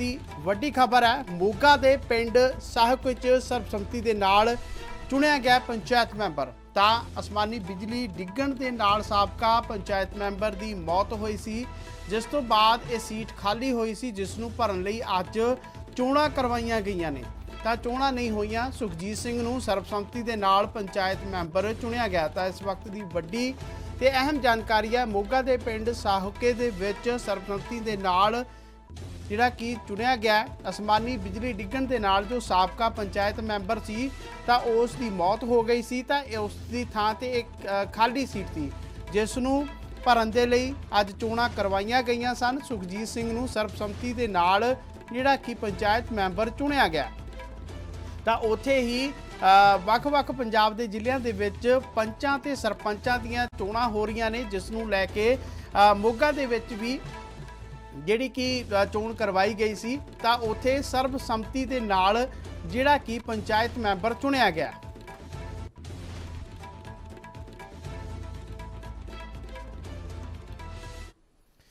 ਦੀ ਵੱਡੀ ਖਬਰ ਹੈ। ਮੋਗਾ ਦੇ ਪਿੰਡ ਸਾਹਿਬ ਵਿੱਚ ਸਰਬਸੰਮਤੀ ਦੇ ਨਾਲ ਚੁਣਿਆ ਗਿਆ ਪੰਚਾਇਤ ਮੈਂਬਰ। ਤਾਂ ਅਸਮਾਨੀ ਬਿਜਲੀ ਡਿੱਗਣ ਦੇ ਨਾਲ ਸਾਬਕਾ ਪੰਚਾਇਤ ਮੈਂਬਰ ਦੀ ਮੌਤ ਹੋਈ ਸੀ। ਜਿਸ ਤੋਂ ਬਾਅਦ ਇਹ ਸੀਟ ਖਾਲੀ ਹੋਈ ਸੀ, ਜਿਸ ਨੂੰ ਭਰਨ ਲਈ ਅੱਜ ਚੋਣਾਂ ਕਰਵਾਈਆਂ ਗਈਆਂ ਨੇ। ਤਾਂ ਚੋਣਾਂ ਨਹੀਂ ਹੋਈਆਂ, ਸੁਖਜੀਤ ਸਿੰਘ ਨੂੰ ਸਰਬਸੰਮਤੀ ਦੇ ਨਾਲ ਪੰਚਾਇਤ ਮੈਂਬਰ ਚੁਣਿਆ ਗਿਆ। ਤਾਂ ਇਸ ਵਕਤ ਦੀ ਵੱਡੀ ਤੇ ਅਹਿਮ ਜਾਣਕਾਰੀ ਹੈ, ਮੋਗਾ ਦੇ ਪਿੰਡ ਸਾਹੋਕੇ ਦੇ ਵਿੱਚ ਸਰਬਸੰਮਤੀ ਦੇ ਨਾਲ ਜਿਹੜਾ ਕਿ ਚੁਣਿਆ ਗਿਆ ਅਸਮਾਨੀ ਬਿਜਲੀ ਡਿੱਗਣ ਦੇ ਨਾਲ ਜੋ ਸਾਬਕਾ ਪੰਚਾਇਤ ਮੈਂਬਰ ਸੀ, ਤਾਂ ਉਸ ਦੀ ਮੌਤ ਹੋ ਗਈ ਸੀ, ਤਾਂ ਉਸ ਦੀ ਥਾਂ ਤੇ ਇੱਕ ਖਾਲੀ ਸੀਟ ਸੀ, ਜਿਸ ਨੂੰ ਭਰਨ ਦੇ ਲਈ ਅੱਜ ਚੋਣਾਂ ਕਰਵਾਈਆਂ ਗਈਆਂ ਸਨ। ਸੁਖਜੀਤ ਸਿੰਘ ਨੂੰ ਸਰਬਸੰਮਤੀ ਦੇ ਨਾਲ ਜਿਹੜਾ ਕਿ ਪੰਚਾਇਤ ਮੈਂਬਰ ਚੁਣਿਆ ਗਿਆ। ਤਾਂ ਉੱਥੇ ਹੀ ਵੱਖ-ਵੱਖ ਪੰਜਾਬ ਦੇ ਜ਼ਿਲ੍ਹਿਆਂ ਦੇ ਵਿੱਚ ਪੰਚਾਂ ਤੇ ਸਰਪੰਚਾਂ ਦੀਆਂ ਚੋਣਾਂ ਹੋ ਰਹੀਆਂ ਨੇ, ਜਿਸ ਨੂੰ ਲੈ ਕੇ ਮੋਗਾ ਦੇ ਵਿੱਚ ਵੀ ਜਿਹੜੀ ਕਿ ਚੋਣ ਕਰਵਾਈ ਗਈ ਸੀ, ਤਾਂ ਉੱਥੇ ਸਰਬਸੰਮਤੀ ਦੇ ਨਾਲ ਜਿਹੜਾ ਕਿ ਪੰਚਾਇਤ ਮੈਂਬਰ ਚੁਣਿਆ ਗਿਆ।